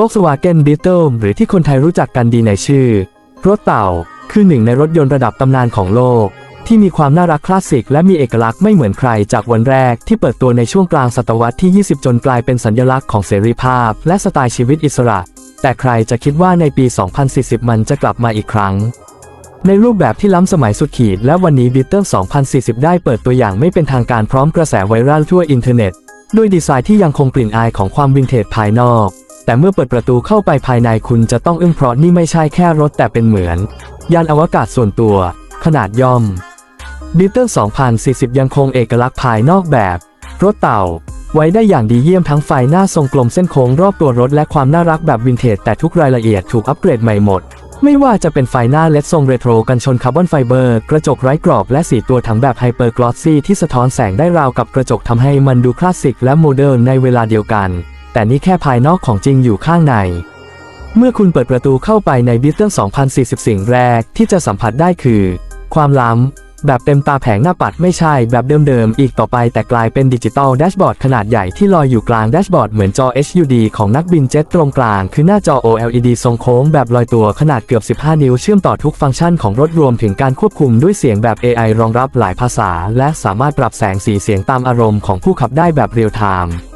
Volkswagen Beetle หรือที่คนไทยรู้จักกันดีในชื่อ รถเต่า คือหนึ่งในรถยนต์ระดับตำนานของโลก ที่มีความน่ารักคลาสสิกและมีเอกลักษณ์ไม่เหมือนใครจากวันแรกที่เปิดตัวในช่วงกลางศตวรรษที่ 20 จนกลายเป็นสัญลักษณ์ของเสรีภาพ และสไตล์ชีวิตอิสระ แต่ใครจะคิดว่าในปี 2040 มันจะกลับมาอีกครั้งในรูปแบบที่ล้ำสมัยสุดขีดและวันนี้ Beetle 2040 ได้เปิดตัวอย่างไม่เป็นทางการพร้อมกระแสไวรัลทั่วอินเทอร์เน็ต ด้วยดีไซน์ที่ยังคงกลิ่นอายของความวินเทจภายนอก แต่เมื่อเปิดประตูเข้าไปภายในคุณจะต้องอึ้งเพราะนี่ไม่ใช่แค่รถแต่เป็นเหมือน ยานอวกาศส่วนตัว ขนาดย่อม Beetle 2040 ยังคงเอกลักษณ์ภายนอกแบบ รถเต่า ไว้ได้อย่างดีเยี่ยมทั้งไฟหน้าทรงกลมเส้นโค้งรอบตัวรถและความน่ารักแบบวินเทจแต่ทุกรายละเอียดถูกอัปเกรดใหม่หมด ไม่ว่าจะเป็นไฟหน้าเลดทรงเรโทรกันชนคาร์บอนไฟเบอร์ กระจกไร้กรอบและสีตัวถังแบบไฮเปอร์กลอสซี่ที่สะท้อนแสงได้ราวกับกระจกทำให้มันดูคลาสสิกและโมเดิร์นในเวลาเดียวกัน แต่นี่แค่ภายนอกของจริงอยู่ข้างใน เมื่อคุณเปิดประตูเข้าไปใน Beetle 2040 สิ่งแรกที่จะสัมผัสได้คือ ความล้ำ แบบเต็มตาแผงหน้าปัดไม่ใช่แบบเดิมๆ อีกต่อไปแต่กลายเป็นดิจิตอลแดชบอร์ดขนาดใหญ่ที่ลอยอยู่กลางแดชบอร์ดเหมือนจอ HUD ของนักบินเจ็ตตรงกลาง คือหน้าจอ OLED ทรงโค้งแบบลอยตัวขนาดเกือบ 15 นิ้วเชื่อมต่อทุกฟังก์ชันของรถรวมถึงการควบคุมด้วยเสียงแบบ AI รองรับหลายภาษา และสามารถปรับแสงสีเสียงตามอารมณ์ของผู้ขับได้แบบเรียลไทม์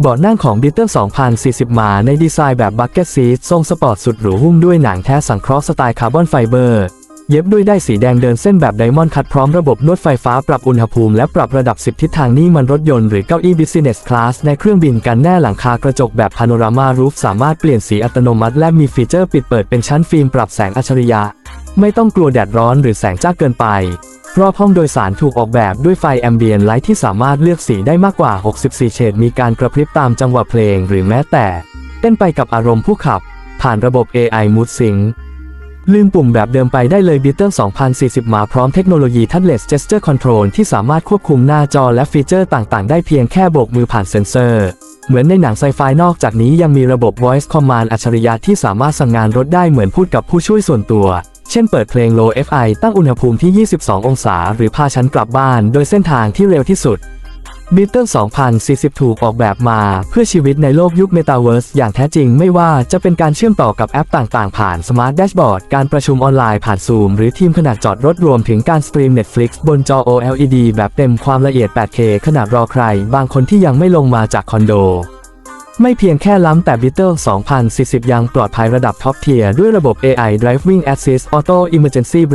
เบาะนั่งของ Beetle 2040 มาในดีไซน์แบบ Bucket Seat ทรงสปอร์ตสุดหรูหุ้มด้วยหนังแท้สังเคราะห์สไตล์คาร์บอนไฟเบอร์ เย็บด้วยได้สีแดงเดินเส้นแบบไดมอนด์คัดพร้อมระบบนวดไฟฟ้าปรับอุณหภูมิและปรับระดับ 10 ทิศทางนี่มันรถยนต์หรือเก้าอี้ Business Class ในเครื่องบินกันแน่หลังคากระจกแบบพาโนรามารูฟสามารถเปลี่ยนสีอัตโนมัติและมีฟีเจอร์ปิดเปิดเป็นชั้นฟิล์มปรับแสงอัจฉริยะ ไม่ต้องกลัวแดดร้อนหรือแสงจ้าเกินไป รอบห้องโดยสารถูกออกแบบด้วยไฟแอมเบียนไลท์ที่สามารถเลือกสีได้มากกว่า 64 เฉดมีการกระพริบตามจังหวะเพลงหรือแม้แต่เต้นไปกับอารมณ์ผู้ขับ ผ่านระบบ AI Mood Sync ลืมปุ่มแบบเดิมไปได้เลย Beetle 2040 มาพร้อมเทคโนโลยี Touchless Gesture Control ที่สามารถควบคุมหน้าจอและฟีเจอร์ต่างๆ ได้เพียงแค่โบกมือผ่านเซ็นเซอร์ เหมือนในหนังไซไฟนอกจากนี้ยังมีระบบ Voice Command อัจฉริยะที่สามารถสั่งงานรถได้เหมือนพูดกับผู้ช่วยส่วนตัว เช่นเปิดเพลง Low FI ตั้งอุณหภูมิที่ 22 องศา หรือพาฉันกลับบ้านโดยเส้นทางที่เร็วที่สุด Beetle 2040 ถูกออกแบบมาเพื่อชีวิตในโลกยุค Metaverse อย่างแท้จริงไม่ว่าจะเป็นการเชื่อมต่อกับแอปต่างๆ ผ่าน Smart Dashboard การประชุมออนไลน์ผ่าน Zoom หรือทีมขนาดจอดรถรวมถึงการสตรีม Netflix บนจอ OLED แบบเต็มความละเอียด 8K ขนาดรอใคร บางคนที่ยังไม่ลงมาจากคอนโด ไม่เพียงแค่ล้ำแต่ Beetle 2040 ยังปลอดภัยระดับท็อปเทียร์ด้วยระบบ AI Driving Assist Auto Emergency Brake